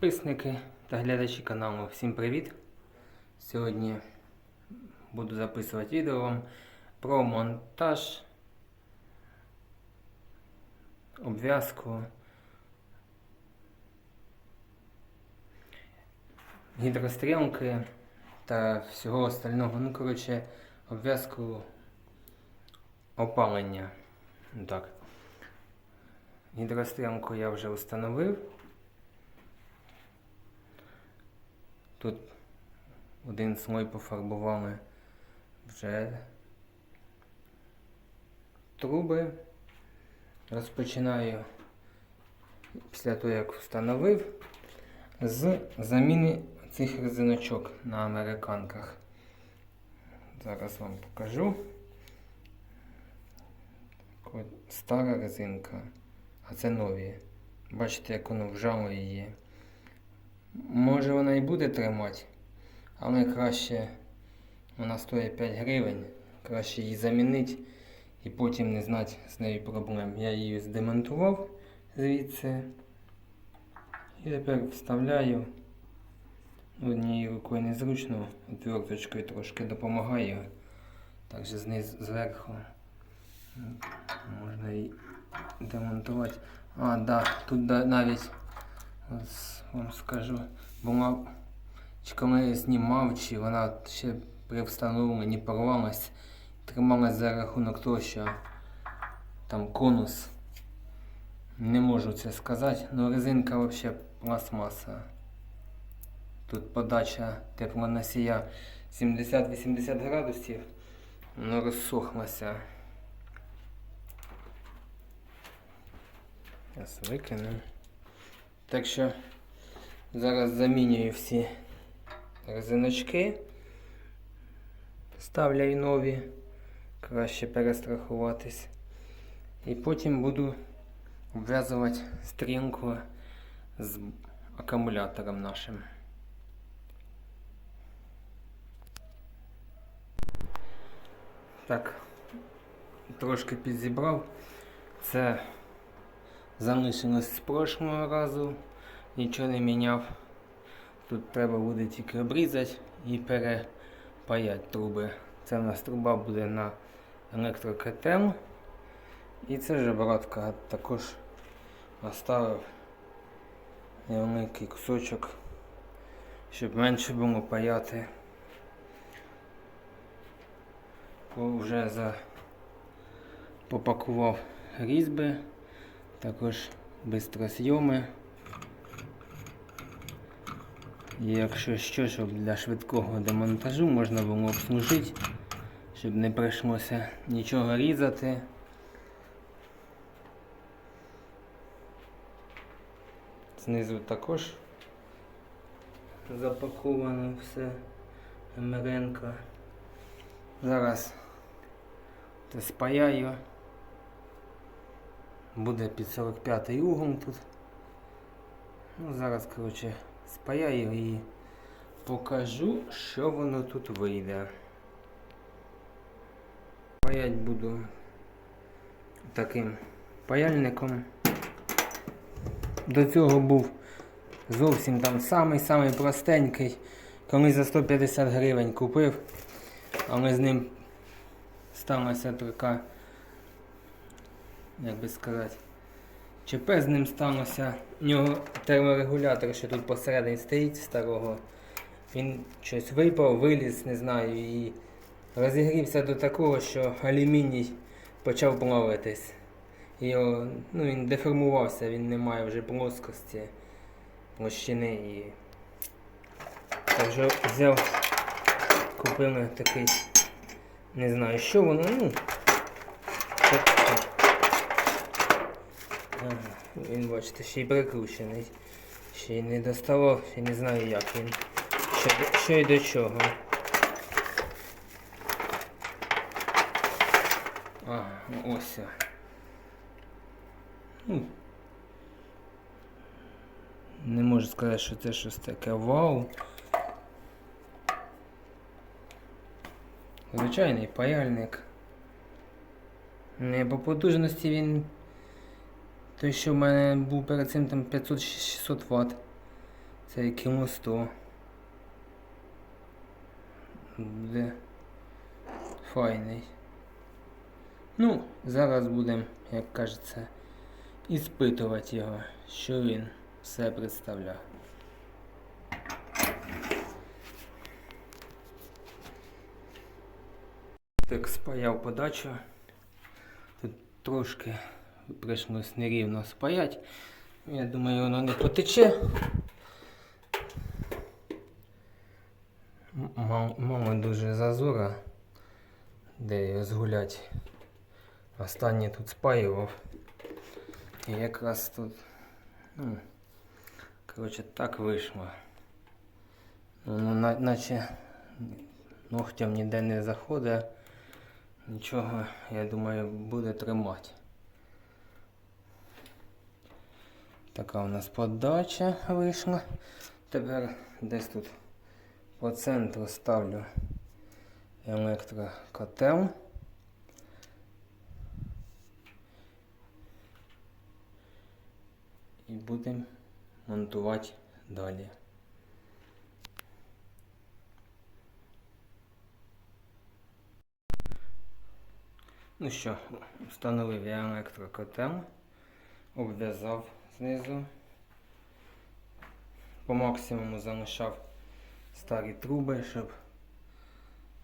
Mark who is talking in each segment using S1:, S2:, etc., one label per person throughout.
S1: підписники та глядачі каналу. Всім привіт! Сьогодні буду записувати відео вам про монтаж, обв'язку, гідрострілки та всього остального. Ну, коротше, обв'язку опалення. Так. Гідрострілку я вже встановив. Тут один слой пофарбували вже труби. Розпочинаю після того, як встановив, з заміни цих резиночок на американках. Зараз вам покажу. Стара резинка, а це нові. Бачите, як воно вжало її. Може вона і буде тримати, але краще вона стоїть 5 гривень. Краще її замінити і потім не знати з нею проблем. Я її здемонтував звідси. І тепер вставляю. Однією рукою незручно, отверточкою трошки допомагаю. Також знизу зверху можна її демонтувати. А, да, тут навіть Вам скажу, я знімав, чи вона ще при встановленні порвалась, трималась за рахунок того, що там конус. Не можу це сказати, але резинка взагалі пластмаса. Тут подача теплоносія 70-80 градусів, воно розсохлося. Зараз викину. Так що зараз замінюю всі резиночки, ставляю нові, краще перестрахуватись. І потім буду обв'язувати стрінку з акумулятором нашим. Так, трошки підзібрав. Це залишилось з прошлого разу, нічого не міняв. Тут треба буде тільки обрізати і перепаяти труби. Це в нас труба буде на електрокотел. І це жебратка також оставив невеликий кусочок, щоб менше було паяти. Бо Вже за... попакував різьби також бистросйоми. І якщо що, щоб для швидкого демонтажу можна було обслужити, щоб не прийшлося нічого різати. Знизу також запаковано все МРНК. Зараз це спаяю. Буде під 45 угол тут. Ну, Зараз, коротше, спаяю і покажу, що воно тут вийде. Паять буду таким паяльником. До цього був зовсім там самий-самий простенький. Коли за 150 гривень купив, але з ним сталася така як би сказати, ЧП з ним сталося. У нього терморегулятор, що тут посередині стоїть старого. Він щось випав, виліз, не знаю, і розігрівся до такого, що алюміній почав плавитись. Ну, він деформувався, він не має вже плоскості, площини і. Так взяв, купив такий, не знаю, що воно, ну. так- Ага, Він, бачите, ще й прикручений. Ще й не доставав, я не знаю як він. Що, що й до чого. Ага, ось. Не можу сказати, що це щось таке вау. Звичайний паяльник. Не по потужності він той, що в мене був перед цим там 500-600 Вт. Цей кімосто. Буде файний. Ну, зараз будемо, як кажеться, іспитувати його, що він все представляє. Так, спаяв подачу. Тут трошки прийшлось нерівно спаять. Я думаю, воно не потече. М- мал- Мало дуже зазора, де його згулять. Останнє тут спаював. І якраз тут, ну, коротше, так вийшло. Ну, наче ногтям ніде не заходить. Нічого, я думаю, буде тримати. Така у нас подача вийшла. Тепер десь тут по центру ставлю електрокотел. І будемо монтувати далі. Ну що, встановив я електрокотел, обв'язав знизу. По максимуму залишав старі труби, щоб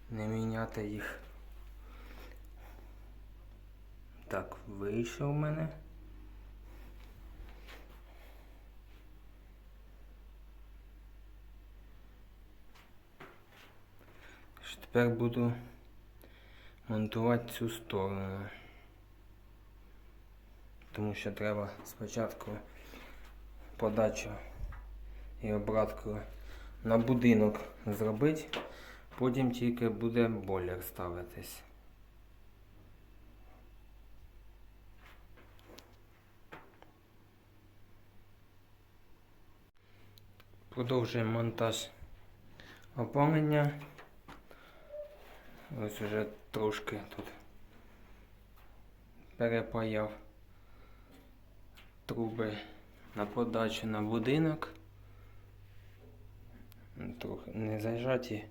S1: не міняти їх. Так, вийшов у мене. Тепер буду монтувати цю сторону. Тому що треба спочатку подачу і обратку на будинок зробити, потім тільки буде бойлер ставитись. Продовжуємо монтаж опалення. Ось уже трошки тут перепаяв труби на подачу на будинок. Трохи не зажаті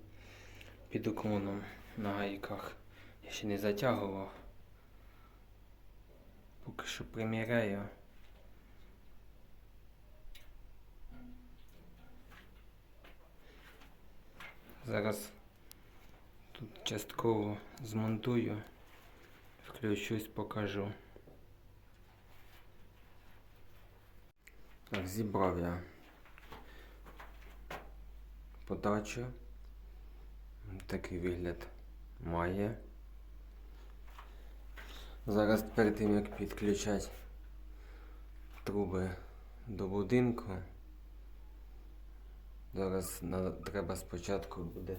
S1: під уклоном на гайках. Я ще не затягував. Поки що приміряю. Зараз тут частково змонтую, включусь, покажу. Так, зібрав я подачу. Такий вигляд має. Зараз перед тим як підключати труби до будинку. Зараз треба спочатку буде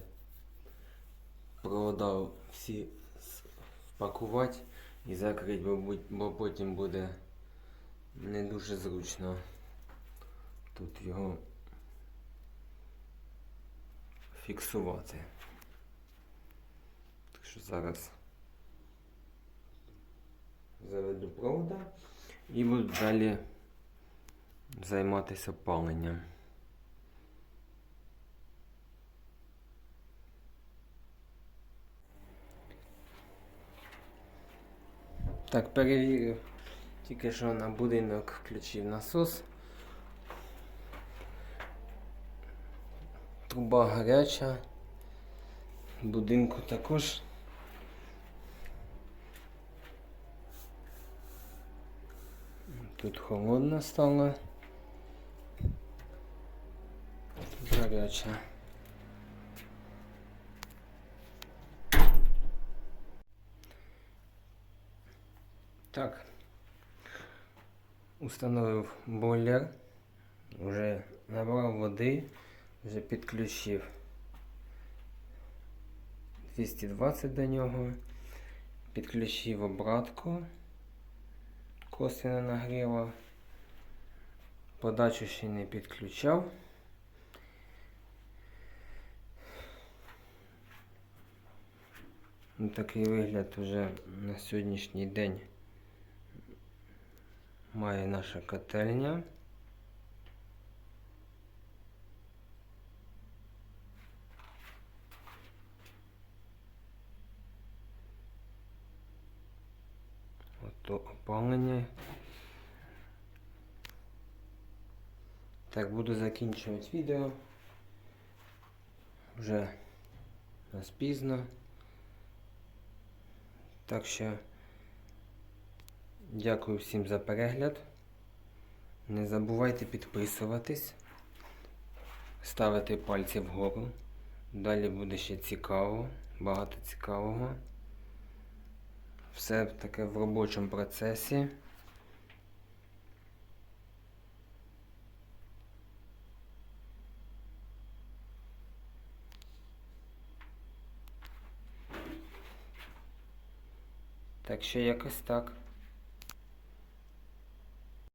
S1: провода всі впакувати і закрити, бо потім буде не дуже зручно тут його фіксувати. Так що зараз заведу провода і буду далі займатися паленням. Так, перевірив. Тільки що на будинок включив насос. Труба гаряча. Будинку також. Тут холодно стало. Тут гаряча. Так. Установив бойлер. Вже набрав води, вже підключив 220 до нього. Підключив обратку. Косвенно нагріва. Подачу ще не підключав. Ну, Такий вигляд вже на сьогоднішній день має наша котельня. То опалення. Так, буду закінчувати відео. Вже нас пізно. Так що дякую всім за перегляд. Не забувайте підписуватись, ставити пальці вгору. Далі буде ще цікаво, багато цікавого. Все таке в робочому процесі. Так що якось так.